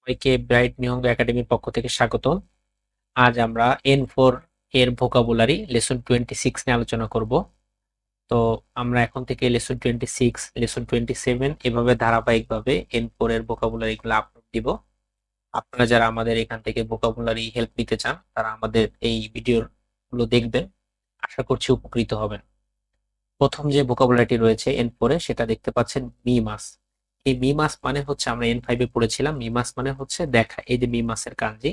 সবাইকে ব্রাইট নিহঙ্গ একাডেমির পক্ষ থেকে স্বাগত আজ আমরা এন ফোর এর ভোকাবুলারি লেসন টোয়েন্টি সিক্স নিয়ে আলোচনা করব। তো আমরা এখন থেকে lesson twenty six lesson twenty seven এভাবে ধারাবাহিকভাবে এন ফোর এর ভোকাবুলারি গুলো আপলোড দিব। আপনারা যারা আমাদের এখান থেকে ভোকাবুলারি হেল্প নিতে চান, তারা আমাদের এই ভিডিও গুলো দেখবেন। আশা করছি উপকৃত হবেন। প্রথম যে ভোকাবুলারিটি রয়েছে এন ফোরে সেটা দেখতে পাচ্ছেন মি মাস এই মি মাস মানে হচ্ছে আমরা এন ফাইভে পড়েছিলাম। মি মাস মানে হচ্ছে দেখা, এই যে মি মাসের কাঞ্জি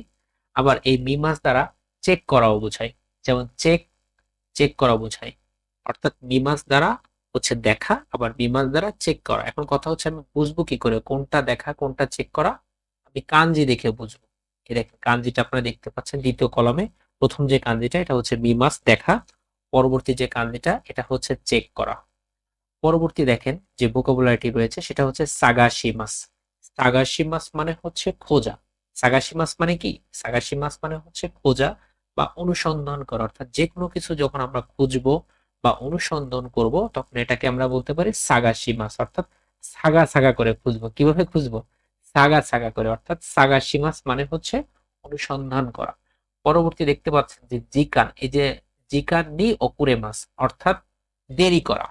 আবার এই মি মাস দ্বারা চেক করাও বোঝায়। যেমন চেক চেক করা বোঝায়। অর্থাৎ মি মাস দ্বারা হচ্ছে দেখা, আবার মি মাস দ্বারা চেক করা। এখন কথা হচ্ছে আমি বুঝব কি করে? কোনটা দেখা, কোনটা চেক করা? আমি কাঞ্জি দেখে বুঝব। এই দেখেন কাঞ্জিটা আপনারা দেখতে পাচ্ছেন দ্বিতীয় কলমে। প্রথম যে কাঞ্জিটা এটা হচ্ছে মি মাস দেখা। পরবর্তী যে কাঞ্জিটা এটা হচ্ছে চেক করা। পরবর্তী দেখেন যে ভোকাবুলারিটি রয়েছে সেটা হচ্ছে সাগাশিমাস সাগাশিমাস মানে হচ্ছে খোঁজা। সাগাশিমাস মানে কি? সাগাশিমাস মানে হচ্ছে খোঁজা বা অনুসন্ধান করা। অর্থাৎ যে কোনো কিছু যখন আমরা খুঁজবো বা অনুসন্ধান করব, তখন এটাকে আমরা বলতে পারি সাগাশিমাস অর্থাৎ সাগা সাগা করে খুঁজবো। কীভাবে খুঁজবো? সাগা সাগা করে। অর্থাৎ সাগাশিমাস মানে হচ্ছে অনুসন্ধান করা। পরবর্তী দেখতে পাচ্ছেন যে জিকান। এই যে জিকান নি অকুরে মাস অর্থাৎ দেরি করা।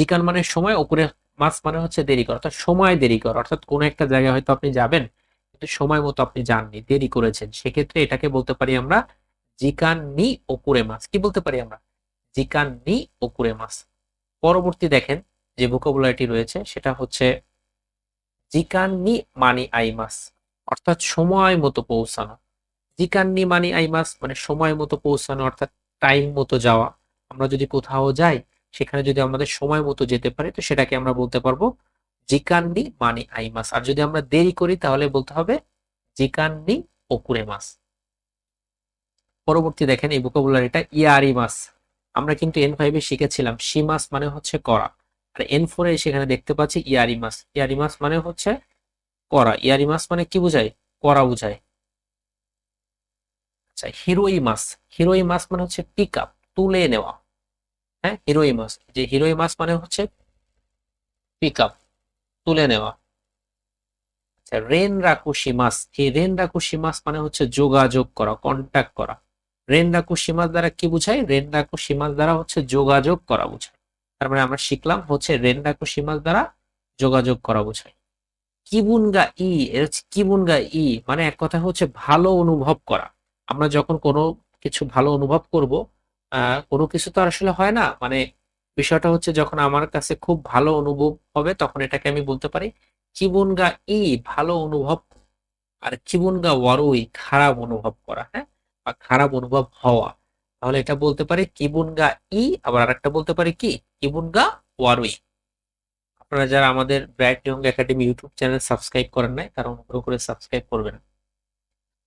জিকান মানে সময় ওপরে মাস মানে হচ্ছে দেরি করা। অর্থাৎ সময় দেরি করা। অর্থাৎ কোনো একটা জায়গায় হয়তো আপনি যাবেন, কিন্তু সময় মতো আপনি যাননি, দেরি করেছেন। সেক্ষেত্রে এটাকে বলতে পারি আমরা জিকান নি ওকুরে মাস। কি বলতে পারি আমরা? জিকান নি ওকুরে মাস। পরবর্তী দেখেন যে ভোকাবুলারিটি রয়েছে, সেটা হচ্ছে জিকান নি মানি আইমাস অর্থাৎ সময় মতো পৌঁছানো। জিকান নি মানি আইমাস মানে সময় মতো পৌঁছানো, অর্থাৎ টাইম মতো যাওয়া। আমরা যদি কোথাও যাই সেখানে যদি আমাদের সময় মতো যেতে পারি, তো সেটাকে আমরা বলতে পারব জিকান্নি মানে আইমাস আর যদি আমরা দেরি করি, তাহলে বলতে হবে জিকান্নি ওকুরে মাস। পরবর্তী দেখেন এই ভোকাবুলারিটা ইয়ারি মাস। আমরা কিন্তু এন ফাইভে শিখেছিলাম সিমাস মানে হচ্ছে করা। আর এন ফোরে সেখানে দেখতে পাচ্ছি ইয়ারি মাস। ইয়ারি মাস মানে হচ্ছে করা। ইয়ারি মাস মানে কি বোঝায়? করা বোঝায়। আচ্ছা হিরোই মাস। হিরোই মাস মানে হচ্ছে পিক আপ তুলে নেওয়া। হ্যাঁ হিরোই মাস যে হিরোই মাস মানে হচ্ছে পিক আপ তুলে নেওয়া। আচ্ছা রেন রাকুশি মাস এই রেন রাকুশি মাস মানে হচ্ছে যোগাযোগ করা কন্ট্যাক্ট করা। রেন রাকুশি মাস দ্বারা কি বুঝায় রেন রাকুশি মাস দ্বারা হচ্ছে যোগাযোগ করা বোঝায় তার মানে আমরা শিখলাম হচ্ছে রেন রাকুশি মাস দ্বারা যোগাযোগ করা বোঝায় কিবুনগা ই এর কিবুনগা ই মানে এক কথা হচ্ছে ভালো অনুভব করা। আমরা যখন কোনো কিছু ভালো অনুভব করব কোনো কিছু তো আসলে হয় না। মানে বিষয়টা হচ্ছে যখন আমার কাছে খুব ভালো অনুভব হবে তখন এটাকে আমি বলতে পারি চিবুনগা ই ভালো অনুভব আর চিবুনগা ওয়ারুই খারাপ অনুভব করা হ্যাঁ? বা খারাপ অনুভব হওয়া। তাহলে এটা বলতে পারি কিবুনগা ই, আবার আরেকটা বলতে পারি কি? কিবুনগা ওয়ারুই আপনারা যারা আমাদের Bright Young Academy YouTube channel subscribe করেন নাই, তারা অনুগ্রহ করে সাবস্ক্রাইব করবেন।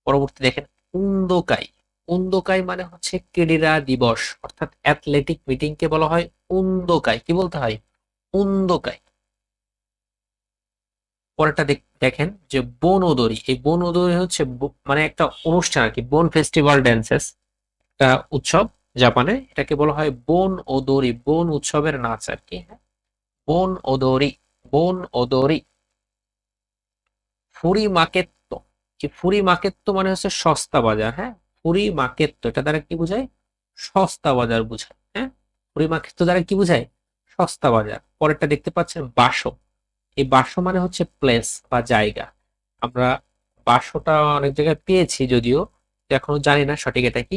পরবর্তী দেখেন উন্দকাই। উন্দকাই মানে হচ্ছে ক্রীড়া দিবস, অর্থাৎ অ্যাথলেটিক মিটিং কে বলা হয় উন্দকাই। কি বলতে হয়? উন্দকাই। পরেরটা দেখেন যে বনদরি, এই বনদরি হচ্ছে মানে একটা অনুষ্ঠান আর কি, বন ফেস্টিভ্যাল ড্যান্সেস একটা উৎসব জাপানে। এটাকে বলা হয় বন ওদরি বন উৎসবের নাচ আর কি হ্যাঁ? বন ওদরি বন ওদরি ফুরি মাকেত্ত কি ফুরি মাকেত্ত মানে হচ্ছে সস্তা বাজার হ্যাঁ? পুরী মার্কেট এটা দ্বারা কি বোঝায়? সস্তা বাজার বোঝায় হ্যাঁ? পুরী মার্কেট দ্বারা কি বোঝায়? সস্তা বাজার। পরেরটা দেখতে পাচ্ছেন বাসো। এই বাসো মানে হচ্ছে প্লেস বা জায়গা। আমরা বাসোটা অনেক জায়গায় পেয়েছি যদিও এখনও জানি না সঠিক এটা কি,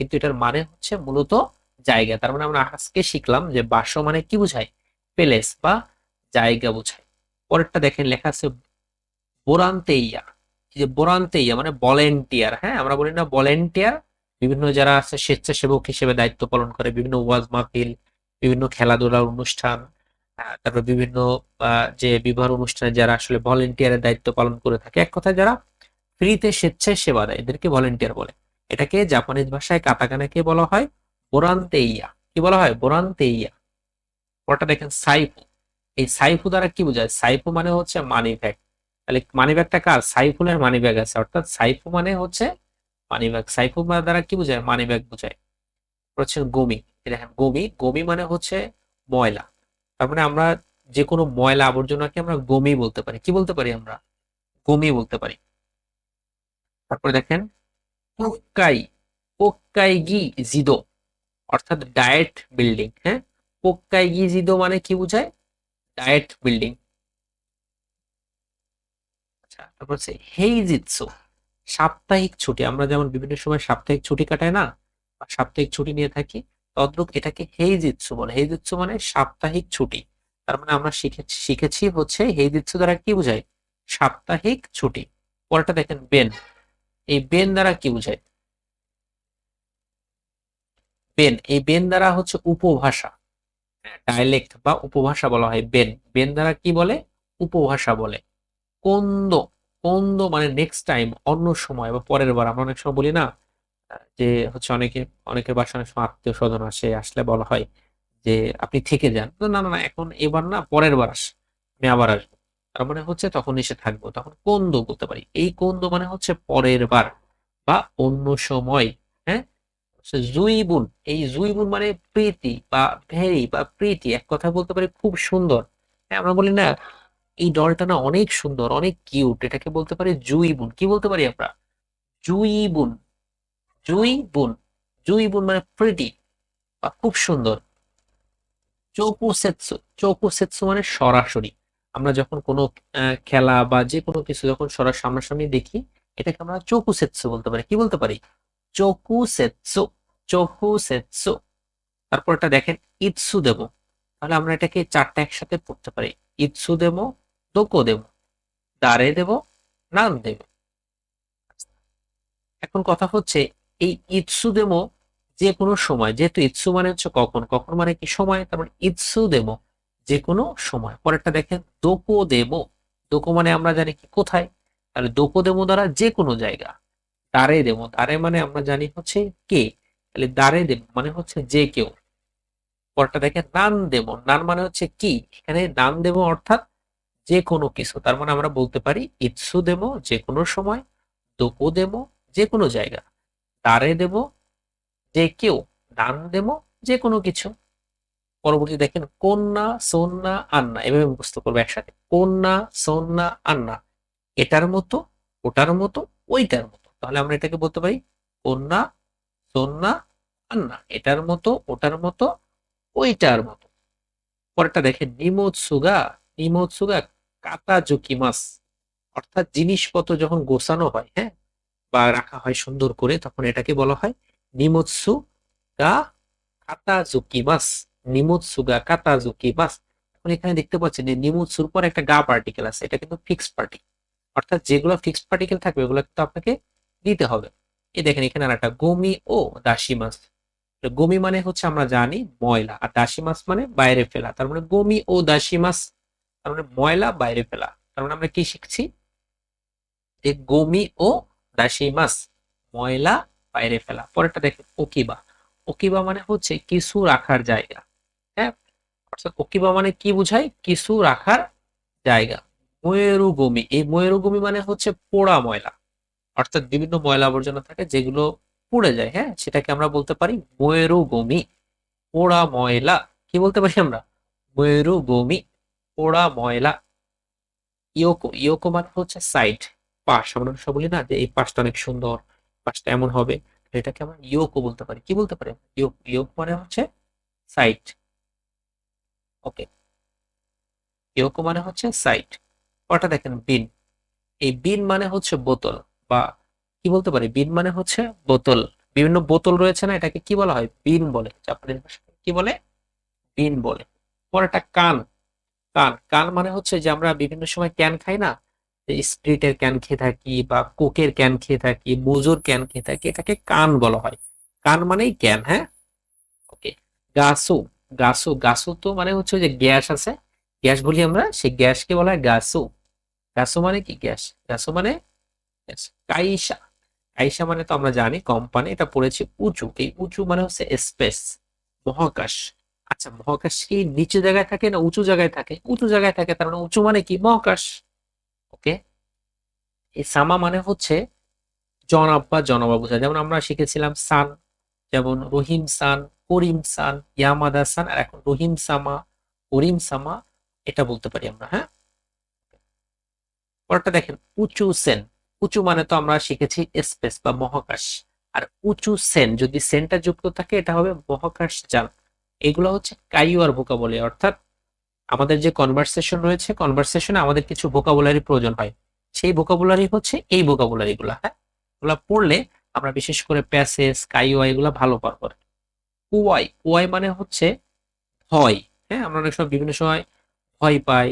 কিন্তু এটার মানে হচ্ছে মূলত জায়গা। তার মানে আমরা আজকে শিখলাম যে বাসো মানে কি বোঝায়? প্লেস বা জায়গা বোঝায়। পরেরটা দেখেন, লেখা আছে বোরান্তেইয়া। যে বোরান্তেইয়া মানে ভলেন্টিয়ার হ্যাঁ? আমরা বলি না ভলেন্টিয়ার বিভিন্ন যারা আছে স্বেচ্ছাসেবক হিসেবে দায়িত্ব পালন করে, বিভিন্ন ওয়াজ মাহফিল, বিভিন্ন খেলাধুলার অনুষ্ঠান তারপর বিভিন্ন যে বিবাহ অনুষ্ঠানে যারা আসলে ভলেন্টিয়ারের দায়িত্ব পালন করে থাকে, এক কথায় যারা ফ্রিতে স্বেচ্ছায় সেবা দেয়, এদেরকে ভলেন্টিয়ার বলে। এটাকে জাপানিজ ভাষায় কাতাকানাকে বলা হয় বোরান্তেইয়া কি বলা হয়? বোরান্তেইয়া ওটা দেখেন সাইফু। এই সাইফু দ্বারা কি বোঝায়? সাইফু মানে হচ্ছে মানি ব্যাগ তাহলে মানি ব্যাগটা কার? সাইফুলের মানি ব্যাগ আছে। অর্থাৎ সাইফু মানে হচ্ছে মানি ব্যাগ সাইফু দ্বারা কি বোঝায়? মানি ব্যাগ বোঝায় হচ্ছে গমি। দেখেন, গমি। গমি মানে হচ্ছে ময়লা। তার মানে আমরা যে কোনো ময়লা আবর্জনাকে আমরা গমি বলতে পারি। কি বলতে পারি আমরা? গমি বলতে পারি। তারপরে দেখেন, পোক্কাই। পোক্কাই গি জিদো। অর্থাৎ ডায়েট বিল্ডিং হ্যাঁ? পোক্কাই গি জিদো মানে কি বোঝায়? Diet building. আচ্ছা তারপর হচ্ছে হেইজিৎসু সাপ্তাহিক ছুটি। আমরা যেমন বিভিন্ন সময় সাপ্তাহিক ছুটি কাটাই না সাপ্তাহিক ছুটি নিয়ে থাকি, তদ্রুপ এটাকে হেইজিৎসু বলে। হেইজিৎসু মানে সাপ্তাহিক ছুটি। তার মানে আমরা শিখেছি হচ্ছে হেইজিৎসু দ্বারা কি বোঝায়? সাপ্তাহিক ছুটি। দেখেন, বেন। এই বেন দ্বারা কি বোঝায়? বেন। এই বেন দ্বারা হচ্ছে উপভাষা। ডায়ালেক্ট বা উপভাষা বলা হয় বেন। বেন দ্বারা কি বলে? উপভাষা বলে। কোন্দ কোন্দ মানে নেক্সট টাইম অন্য সময় বা পরের বার। আমরা অনেক সময় বলি না, যে হচ্ছে অনেকে, অনেকের বাসায় অনেক সময় আত্মীয় স্বজন আসে, আসলে বলা হয় যে আপনি থেকে যান। না না না, এখন এবার না, পরের বার আস, আমি আবার আসব। তার মানে হচ্ছে তখন এসে থাকব, তখন কোন্দ বলতে পারি। এই কোন্দ মানে হচ্ছে পরের বার বা অন্য সময় হ্যাঁ? জুইবুন এই জুইবুন মানে প্রীতি বা ভেরি বা প্রীতি। এক কথা বলতে পারি খুব সুন্দর। হ্যাঁ আমরা বলি না এই ডলটা না অনেক সুন্দর, অনেক কিউট এটাকে বলতে পারি জুই বুন। কি বলতে পারি আমরা? জুই বুন জুই বুন জুই বুন মানে প্রিটি বা খুব সুন্দর। চৌকুসেৎসু চৌকুসেৎসু মানে সরাসরি। আমরা যখন কোনো খেলা বা যে কোনো কিছু যখন সরাসরি সামনাসামনি দেখি, এটাকে আমরা চৌকুসেৎসু বলতে পারি। কি বলতে পারি? চৌকুসেৎসু চৌকুসেৎসু। তারপর এটা দেখেন, ইৎসু দেব। তাহলে আমরা এটাকে চারটা একসাথে পড়তে পারি। ইৎসু দেব দোকো দেব দারে দেব নান দেব। এখন কথা হচ্ছে, এই ইৎসু দেমো যে কোনো সময়, যেহেতু ইৎসু মানে হচ্ছে কখন কখন মানে কি সময় তারপর ইৎসু দেমো যে কোনো সময়। পরেরটা দেখেন দোকো দেমো দোকো মানে আমরা জানি কি কোথায়? তাহলে দোকো দেমো দ্বারা যে কোনো জায়গা। দারে দেমো দারে মানে আমরা জানি হচ্ছে কে? তাহলে দারে দেব মানে হচ্ছে যে কেউ। পরেরটা দেখেন নান দেব। নান মানে হচ্ছে কি? এখানে নান দেমো অর্থাৎ যে কোনো কিছু। তার মানে আমরা বলতে পারি ইৎসু দেমো যে কোনো সময়, দোকো দেমো যে কোনো জায়গা দারে দেবো যে কেউ দান দেবো যে কোনো কিছু। পরবর্তী দেখেন কন্যা, সন্না, আন্না, এভাবে মুখস্থ করবে একসাথে। কন্যা, সন্না, আন্না, এটার মতো, ওটার মতো, ওইটার মতো। তাহলে আমরা এটাকে বলতে পারি কন্যা, সন্না, আন্না, এটার মতো, ওটার মতো ওইটার মতো। পরেরটা দেখেন নিমোৎসুগা নিমোৎসুগা কাতা জুকি জুকিমাস অর্থাৎ জিনিসপত্র যখন গোছানো হয় হ্যাঁ বা রাখা হয় সুন্দর করে, তখন এটাকে বলা হয় নিমোৎসু গা কাতা জুকি কাতাজুকিমাস নিমোৎসু গা কাতাজুকিমাস এখন এখানে দেখতে পাচ্ছেন যে নিমোৎসুর পর একটা গা পার্টিকেল আছে, এটা কিন্তু ফিক্সড পার্টিকেল অর্থাৎ যেগুলো ফিক্সড পার্টিকেল থাকবে, ওগুলো কিন্তু আপনাকে দিতে হবে। এই দেখেন এখানে আর একটা গমি ও দাসিমাস গমি মানে হচ্ছে আমরা জানি ময়লা, আর দাসী মাছ মানে বাইরে ফেলা। তার মানে গমি ও দাসী মাছ, তার মানে ময়লা বাইরে ফেলা। তার মানে আমরা কি শিখছি? যে গমি ও দাসী মাছ ময়লা বাইরে ফেলা। পরেরটা দেখেন, ওকিবা। ওকিবা মানে হচ্ছে কিছু রাখার জায়গা। হ্যাঁ? অর্থাৎ ওকিবা মানে কি বোঝায় কিছু রাখার জায়গা। ময়ূরুগমি এই ময়ূরুগমি মানে হচ্ছে পোড়া ময়লা। অর্থাৎ বিভিন্ন ময়লা আবর্জনা থাকে যেগুলো পুড়ে যায় হ্যাঁ? সেটাকে আমরা বলতে পারি ময়ূরুগমি পোড়া ময়লা কি বলতে পারি আমরা? ময়ূরুগমি পোড়া ময়লা ইয়োকো ইয়োকো মানে হচ্ছে সাইড পাশ। আমরা সব বলি না যে এই পাশটা অনেক সুন্দর, পাশটা এমন হবে। এটাকে আমরা ইয়োকো বলতে পারি। কি বলতে পারি ইয়োক ইয়োক মানে হচ্ছে সাইট ওকে ইয়োকো মানে হচ্ছে সাইট ওটা দেখেন? বিন। এই বিন মানে হচ্ছে বোতল বা কি বলতে পারি? বিন মানে হচ্ছে বোতল। বিভিন্ন বোতল রয়েছে না, এটাকে কি বলা হয়? বিন বলে। জাপানিজ ভাষায় কি বলে? বিন বলে। পরেরটা কান। কান। কান মানে হচ্ছে যে আমরা বিভিন্ন সময় ক্যান খাই না? স্প্রিটের ক্যান খেয়ে থাকি বা কোকের ক্যান খেয়ে থাকি, মোজোর ক্যান খেয়ে থাকি, এটাকে কান বলা হয়। কান মানেই ক্যান হ্যাঁ? ওকে। গাসু। গাসু। গাসু তো মানে হচ্ছে যে গ্যাস আছে। গ্যাস বলি আমরা, সেই গ্যাসকে বলা হয় গাসু। গাসু মানে কি? গ্যাস। গাসু মানে কাইসা। কাইসা মানে তো আমরা জানি কোম্পানি এটা পড়েছে উঁচু। এই উঁচু মানে হচ্ছে স্পেস মহাকাশ। আচ্ছা মহাকাশ কি নিচু জায়গায় থাকে না উঁচু জায়গায় থাকে? উঁচু জায়গায় থাকে, তার মানে উঁচু মানে কি? মহাকাশ। ওকে এই সামা মানে হচ্ছে জনাব বা জনাবা বোঝায়। যেমন আমরা শিখেছিলাম সান, যেমন রহিম সান, করিম সান, ইয়ামাদা সান, আর এখন রহিম সামা, করিম সামা, এটা বলতে পারি আমরা হ্যাঁ? পরেরটা দেখেন, উঁচু সেন। উঁচু মানে তো আমরা শিখেছি স্পেস বা মহাকাশ। আর উঁচু সেন, যদি সেনটা যুক্ত থাকে, এটা হবে মহাকাশ যান। এগুলো হচ্ছে কাইওয়ার ভোকাবলি অর্থাৎ আমাদের যে কনভারসেশন রয়েছে কনভারসেশনে আমাদের কিছু ভোকাবুলারি প্রয়োজন হয়। সেই ভোকাবুলারি হচ্ছে এই ভোকাবুলারি গুলা হ্যাঁ? এগুলা পড়লে আমরা বিশেষ করে প্যাসেজ কাইওয়া এগুলা ভালো পারব। কুয়াই কুয়াই মানে হচ্ছে ভয় হ্যাঁ? আমরা অনেক সময় বিভিন্ন সময় ভয় পাই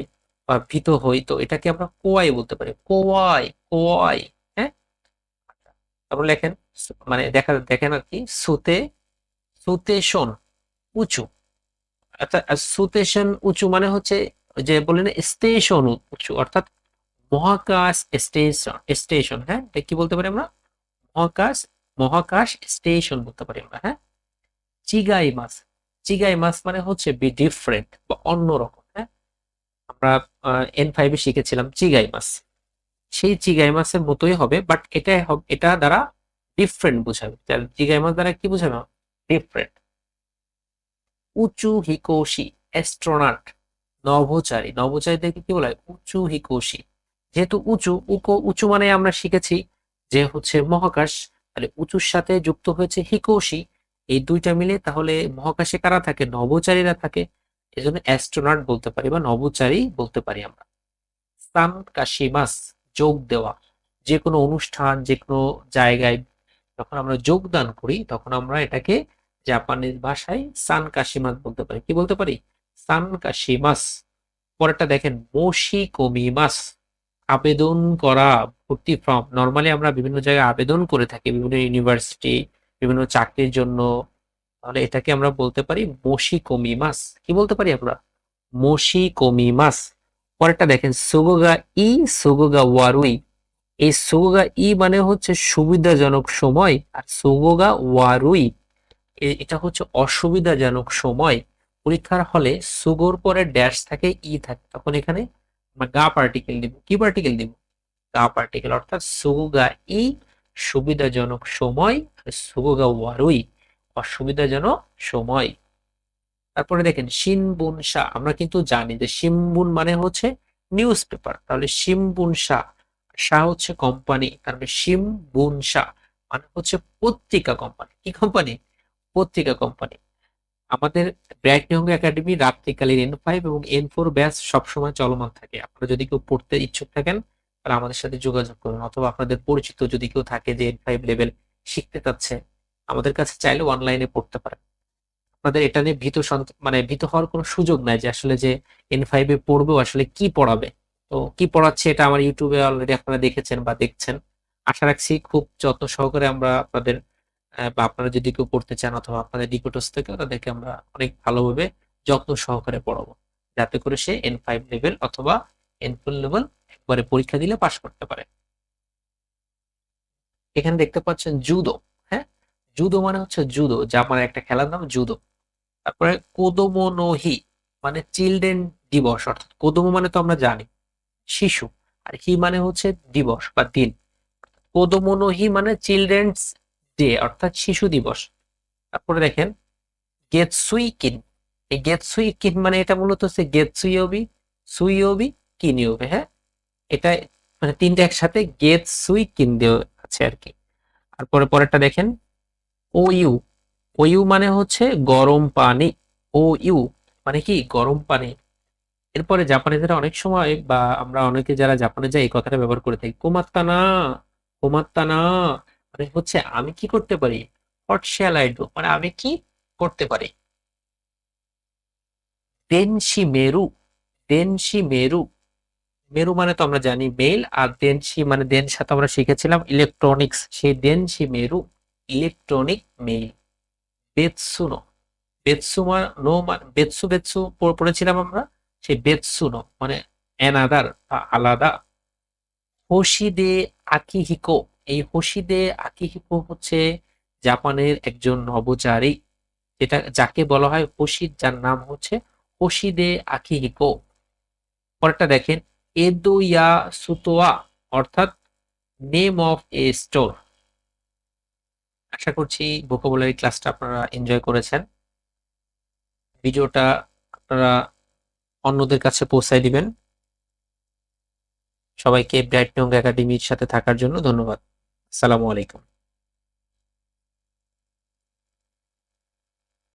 ভীত হই, তো এটাকে আমরা কোয়াই বলতে পারি। কোয়াই কোয়াই হ্যাঁ? তারপর লেখেন মানে দেখা, দেখেন আর কি, সুতে, সুতেশন উঁচু। অর্থাৎ সুতেশন উঁচু মানে হচ্ছে যে বললেন স্টেশন উঁচু, অর্থাৎ মহাকাশ স্টেশন স্টেশন হ্যাঁ? এটা কি বলতে পারি আমরা? মহাকাশ মহাকাশ স্টেশন বলতে পারি আমরা হ্যাঁ? চিগাই মাছ চিগাই মাছ মানে হচ্ছে বি ডিফারেন্ট বা অন্যরকম। আমরা এন ফাইভে শিখেছিলাম চিগাই মাছ সেই চিগাই মাছের মতোই হবে বাট এটা এটা দ্বারা ডিফারেন্ট বোঝাবে। চিগাই মাছ দ্বারা কি বোঝাবে? ডিফারেন্ট উঁচু হিকোশি অ্যাস্ট্রোনাট নভোচারী। নভোচারীদেরকে কি বলা হয়? উঁচু হিকোশি। যেহেতু উঁচু, উকো, উঁচু মানে আমরা শিখেছি যে হচ্ছে মহাকাশ, তাহলে উঁচুর সাথে যুক্ত হয়েছে হিকোশি। এই দুইটা মিলে তাহলে মহাকাশে কারা থাকে? নভোচারীরা থাকে। এজন্য অ্যাস্ট্রোনট বলতে পারি বা নভোচারী বলতে পারি আমরা। সান কাশিমাস যোগ দেওয়া, যে কোনো অনুষ্ঠান, যে কোনো জায়গায় যখন আমরা যোগদান করি, তখন আমরা এটাকে জাপানিজ ভাষায় সান কাশিমাস বলতে পারি। কি বলতে পারি? সান কাশিমাস। পরেরটা দেখেন মোশি কমিমাস আবেদন করা, ভর্তি ফর্ম নর্মালি আমরা বিভিন্ন জায়গায় আবেদন করে থাকি, বিভিন্ন ইউনিভার্সিটি বিভিন্ন চাকরির জন্য। তাহলে এটাকে আমরা বলতে পারি মশি কমিমাস কি বলতে পারি আমরা? মশি কমিমাস পরেরটা দেখেন, সুগোগা ই, সুগোগা ওয়ারুই। এই সুগোগা ই মানে হচ্ছে সুবিধাজনক সময় আর সুগোগা ওয়ারুই এটা হচ্ছে অসুবিধাজনক সময়। পরীক্ষার হলে সুগোর পরে ড্যাশ থাকে, ই থাকে। তখন এখানে আমরা গা পার্টিকেল দিব। কি পার্টিকেল দিব? গা পার্টিকেল, অর্থাৎ সুগোগা ই সুবিধাজনক সময় আর সুগোগা ওয়ারুই। অসুবিধাজনক সময়। তারপরে দেখেন শিনবুন শাহ আমরা কিন্তু জানি যে শিমবুন মানে হচ্ছে নিউজ পেপার তাহলে শিমবুন শাহ শাহ হচ্ছে কোম্পানি তার মানে শিমবুন শাহ মানে হচ্ছে পত্রিকা কোম্পানি কি কোম্পানি পত্রিকা কোম্পানি আমাদের ব্রাইট নিহঙ্গ একাডেমি রাত্রিকালীন এন ফাইভ এবং এন ফোর ব্যাচ সবসময় চলমান থাকে। আপনারা যদি কেউ পড়তে ইচ্ছুক থাকেন, তাহলে আমাদের সাথে যোগাযোগ করুন। অথবা আপনাদের পরিচিত যদি কেউ থাকে যে এন ফাইভ লেভেল শিখতে চাচ্ছে। আমাদের কাছে চাইলে অনলাইনে পড়তে পারেন। আপনাদের এটা নিয়ে ভীত মানে ভীত হওয়ার কোনো সুযোগ নাই যে আসলে যে এন ফাইভে পড়বেও আসলে কি পড়াবে। তো কি পড়াচ্ছে এটা আমার ইউটিউবে অলরেডি আপনারা দেখেছেন বা দেখছেন। আশা রাখছি খুব যত্ন সহকারে আমরা আপনাদের বা আপনারা যদি কেউ পড়তে চান অথবা আপনাদের নিকটস থেকে তাদেরকে আমরা অনেক ভালোভাবে যত্ন সহকারে পড়াবো। যাতে করে সে এন ফাইভ লেভেল অথবা এন ফোর লেভেল একবারে পরীক্ষা দিলে পাশ করতে পারে। এখানে দেখতে পাচ্ছেন জুদো জুদো মানে হচ্ছে জুদো জাপানের একটা খেলার নাম জুদো। তারপরে কোদোমো নোহি মানে চিলড্রেন দিবস, অর্থাৎ কোদোমো মানে তো আমরা জানি, শিশু। আর হি মানে হচ্ছে দিবস বা দিন। কোদোমো নোহি মানে চিলড্রেন্স ডে, অর্থাৎ শিশু দিবস। তারপরে দেখেন গেতসুই কিন এই গেতসুই কিন মানে এটা মূলত হচ্ছে গেতসুইওবি সুইওবি কিনিওবে হ্যাঁ? এটা মানে তিনটা একসাথে গেতসুই কিন দেওয়া আছে আর কি। আর পরে পরেরটা দেখেন ও ইউ ও ইউ মানে হচ্ছে গরম পানি। ও ইউ মানে কি? গরম পানি। এরপরে জাপানিদের অনেক সময় বা আমরা অনেকে যারা জাপানে যাই, এই কথাটা ব্যবহার করে থাকি। কোমাত্তানা কোমাত্তানা। মানে হচ্ছে আমি কি করতে পারি? হোয়াট শ্যাল আই ডু মানে আমি কি করতে পারি? দেনশি মেরু দেনশি মেরু মেরু মানে তো আমরা জানি মেল আর দেনশি মানে দেন সাথে আমরা শিখেছিলাম, ইলেকট্রনিক্স। সেই দেনশি মেরু ইলেকট্রনিক মেইল বেতসুনো বেতসুমা নো মানে বেতসু বেতসু পড়েছিলাম আমরা, সেই বেতসুনো মানে অ্যানাদার বা আলাদা। হোশিদে আকিহিকো এই হোশিদে আকিহিকো হচ্ছে জাপানের একজন নবচারী। যেটা যাকে বলা হয় হোশিদ যার নাম হচ্ছে হোশিদে আকিহিকো পরেরটা দেখেন এদোয়া সুতোয়া অর্থাৎ নেম অফ এ স্টোর আশা করছি ভোকাবুলারি ক্লাসটা আপনারা এনজয় করেছেন। ভিডিওটা আপনারা অন্যদের কাছে পৌঁছায় দিবেন। সবাইকে ব্রাইট টং একাডেমির সাথে থাকার জন্য ধন্যবাদ। আসসালামু আলাইকুম।